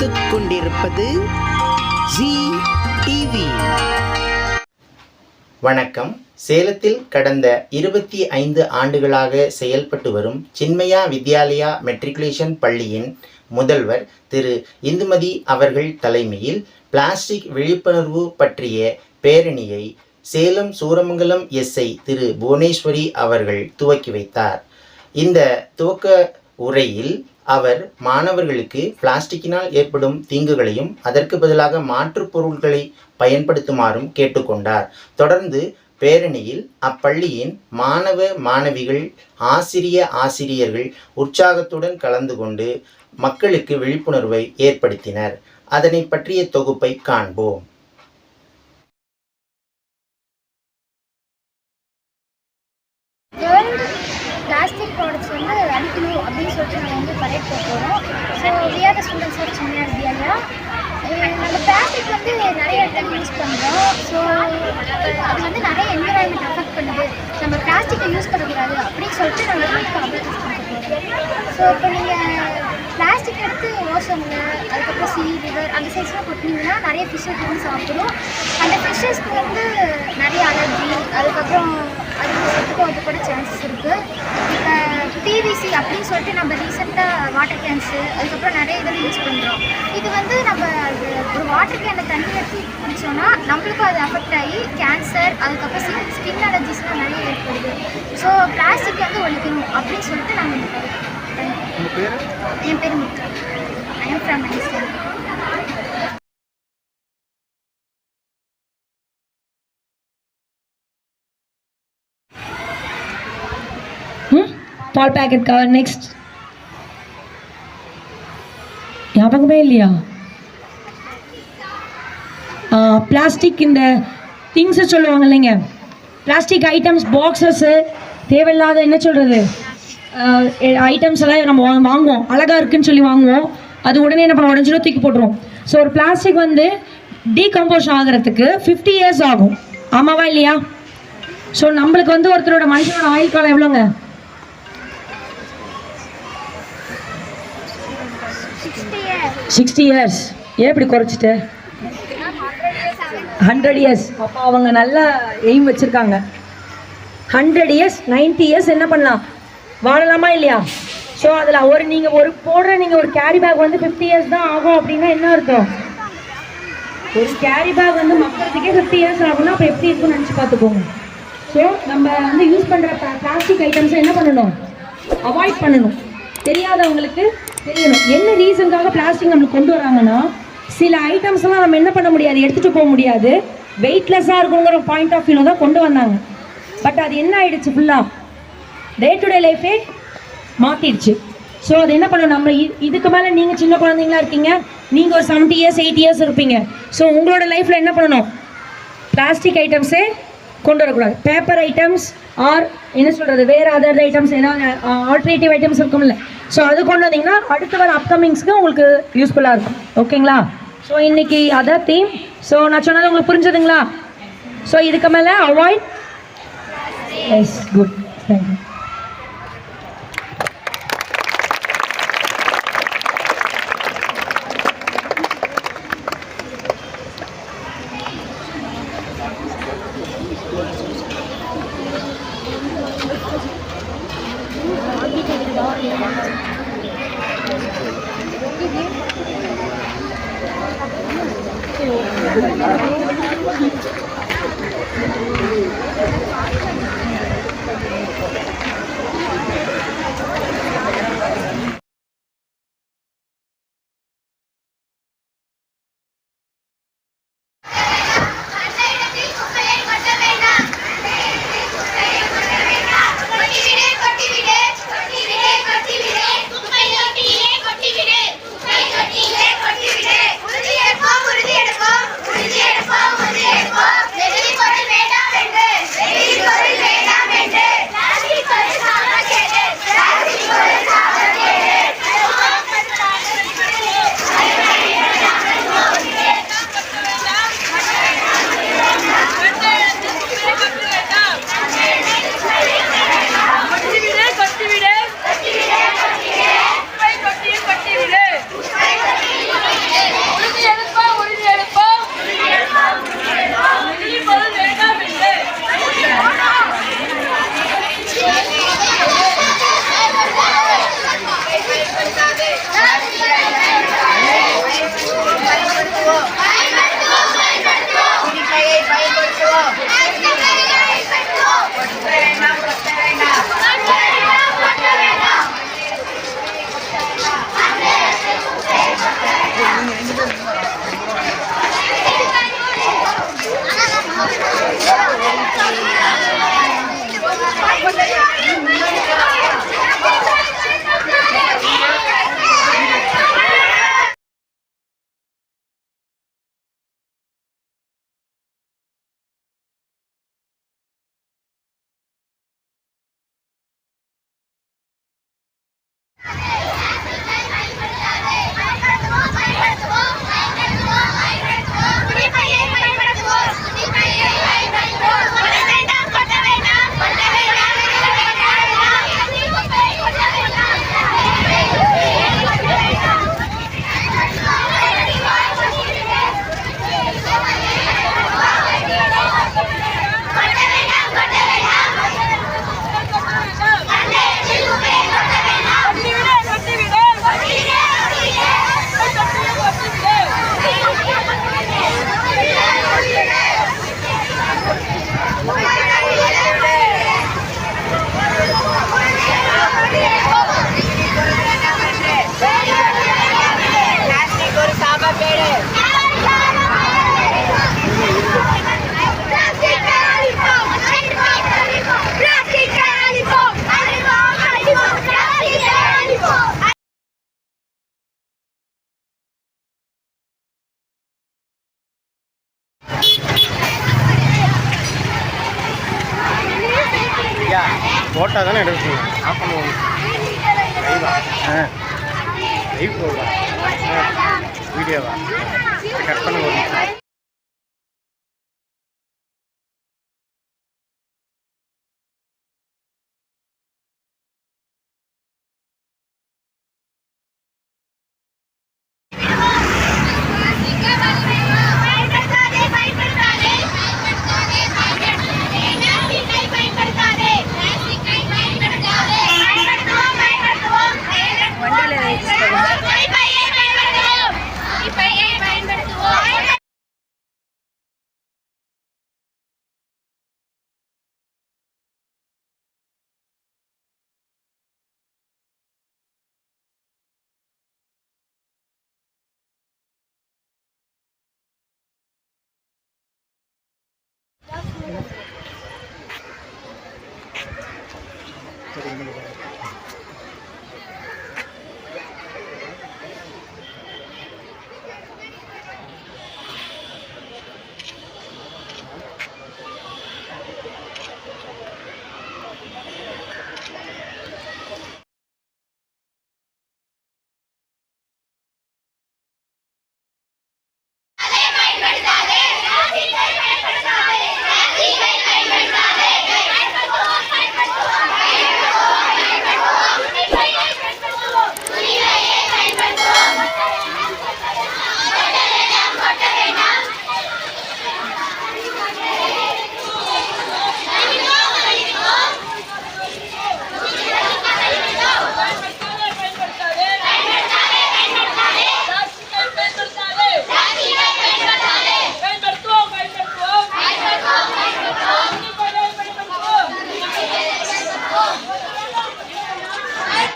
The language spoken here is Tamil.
பார்த்துக் கொண்டிருப்பது ஜி டிவி. வணக்கம். சேலத்தில் கடந்த இருபத்தி ஐந்து ஆண்டுகளாக செயல்பட்டு வரும் சின்மயா வித்யாலயா மெட்ரிகுலேஷன் பள்ளியின் முதல்வர் திரு இந்துமதி அவர்கள் தலைமையில் பிளாஸ்டிக் விழிப்புணர்வு பற்றிய பேரணியை சேலம் சூரமங்கலம் எஸ்ஐ திரு புவனேஸ்வரி அவர்கள் துவக்கி வைத்தார். இந்த துவக்க உரையில் அவர் மாணவர்களுக்கு பிளாஸ்டிக்கினால் ஏற்படும் தீங்குகளையும் அதற்கு பதிலாக மாற்றுப் பொருட்களை பயன்படுத்துமாறும் கேட்டுக்கொண்டார். தொடர்ந்து பேரணியில் அப்பள்ளியின் மாணவ மாணவிகள் ஆசிரிய ஆசிரியர்கள் உற்சாகத்துடன் கலந்து கொண்டு மக்களுக்கு விழிப்புணர்வை ஏற்படுத்தினர். அதனை பற்றிய தொகுப்பை காண்போம் வேர்ல்டு பிளாஸ்டிக் ப்ராடக்ட்ஸ் வந்து அழிக்கணும் அப்படின்னு சொல்லிட்டு நம்ம போகிறோம் so we are students of Chennai Vidyalaya நம்ம பிளாஸ்டிக் வந்து நிறைய இடத்துல யூஸ் பண்ணுறோம் ஸோ அது வந்து நிறைய என்விரான்மெண்ட் அஃபெக்ட் பண்ணுது. நம்ம பிளாஸ்டிக்கை யூஸ் பண்ணக்கூடாது அப்படின்னு சொல்லிட்டு நம்ம வீட்டுக்கு அவேர்னஸ் பண்ணுறோம் ஸோ இப்போ நீங்கள் பிளாஸ்டிக் எடுத்து ஓசோங்க அதுக்கப்புறம் சி ரிவர் அந்த சைட்ஸ்லாம் கொட்டினீங்கன்னா நிறைய ஃபிஷ்ஷஸ் வந்து சாப்பிடும். அந்த ஃபிஷ்ஷஸ்க்கு வந்து நிறைய அலர்ஜி அதுக்கப்புறம் அது செத்துக்கும் அது கூட சான்ஸ் அப்படின்னு சொல்லிட்டு நம்ம ரீசெண்டாக வாட்டர் கேன்ஸு அதுக்கப்புறம் நிறைய இதில் யூஸ் பண்ணுறோம் இது வந்து நம்ம ஒரு வாட்டர் கேனில் தண்ணி எடுத்து குடிச்சோன்னா நம்மளுக்கும் அது அஃபெக்ட் ஆகி கேன்சர் அதுக்கப்புறம் ஸ்கின் ஸ்கின் அலர்ஜிஸ்லாம் நிறைய ஏற்படுது. ஸோ பிளாஸ்டிக் வந்து ஒழிக்கணும் அப்படின்னு சொல்லிட்டு நாங்கள் இந்த என் பேர் முத்து. ஐ எம் ஃப்ரம் பால் பேக்கெட் கவர் நெக்ஸ்ட் ஞாபகமே இல்லையா? பிளாஸ்டிக் இந்த திங்ஸை சொல்லுவாங்க இல்லைங்க. பிளாஸ்டிக் ஐட்டம்ஸ் பாக்ஸஸ்ஸு தேவையில்லாத என்ன சொல்கிறது ஐட்டம்ஸ் எல்லாம் நம்ம வாங்குவோம். அழகாக இருக்குன்னு சொல்லி வாங்குவோம். அது உடனே என்ன பண்ண உடஞ்சிடும் தூக்கி போட்டுருவோம். ஸோ ஒரு பிளாஸ்டிக் வந்து டீகம்போஸ் ஆகிறதுக்கு ஃபிஃப்டி இயர்ஸ் ஆகும். ஆமாவா இல்லையா? ஸோ நம்மளுக்கு வந்து ஒருத்தரோட மனுஷனோட ஆயுள் காலம் எவ்வளோங்க? சிக்ஸ்டி இயர்ஸ் ஏன் இப்படி குறைச்சிட்டு? ஹண்ட்ரட் இயர்ஸ் அப்போ அவங்க நல்லா எய்ம் வச்சுருக்காங்க. ஹண்ட்ரட் இயர்ஸ் 90 இயர்ஸ் என்ன பண்ணலாம்? வாழலாமா இல்லையா? ஸோ அதில் ஒரு நீங்கள் ஒரு போடுற நீங்கள் ஒரு கேரி பேக் வந்து ஃபிஃப்டி இயர்ஸ் தான் ஆகும் அப்படின்னா என்ன அர்த்தம்? ஒரு கேரி பேக் வந்து மக்களுக்கே ஃபிஃப்டி இயர்ஸ் ஆகும்னா அப்போ எப்படி இருக்கும்னு நினச்சி பார்த்துக்கோங்க. ஸோ நம்ம வந்து யூஸ் பண்ணுற பிளாஸ்டிக் ஐட்டம்ஸை என்ன பண்ணணும்? அவாய்ட் பண்ணணும். தெரியாதவங்களுக்கு தெரியணும் என்ன ரீசனுக்காக பிளாஸ்டிக் நம்மளுக்கு கொண்டு வராங்கன்னா சில ஐட்டம்ஸ்லாம் நம்ம என்ன பண்ண முடியாது எடுத்துகிட்டு போக முடியாது. வெயிட்லெஸ்ஸாக இருக்குங்கிற பாயிண்ட் ஆஃப் வியூவில் தான் கொண்டு வந்தாங்க. பட் அது என்ன ஆயிடுச்சு ஃபுல்லாக டே டு டே லைஃபே மாற்றிடுச்சு ஸோ அது என்ன பண்ணணும்? நம்ம இதுக்கு மேலே நீங்கள் சின்ன குழந்தைங்களா இருக்கீங்க. நீங்கள் ஒரு செவன்ட்டி இயர்ஸ் எயிட் இயர்ஸ் இருப்பீங்க. ஸோ உங்களோட லைஃப்பில் என்ன பண்ணணும்? பிளாஸ்டிக் ஐட்டம்ஸே கொண்டு வரக்கூடாது பேப்பர் ஐட்டம்ஸ் ஆர் என்ன சொல்கிறது வேறு அதர் ஐட்டம்ஸ் ஏதாவது ஆல்டர்னேட்டிவ் ஐட்டம்ஸ் இருக்கும்ல. ஸோ அது கொண்டு வந்தீங்கன்னா அடுத்த வர அப்கமிங்ஸ்க்கு உங்களுக்கு யூஸ்ஃபுல்லாக இருக்கும். ஓகேங்களா ஸோ இன்றைக்கி அதான் தீம் ஸோ நான் சொன்னது உங்களுக்கு புரிஞ்சதுங்களா? ஸோ இதுக்கு மேலே avoid yes good thank you Thank you. தானே எடுக்கணும் ஆஃப் பண்ணுவோம் லைவ் போடுவா வீடியோவா கட் பண்ண ಕೊಡ್ತೀನಿ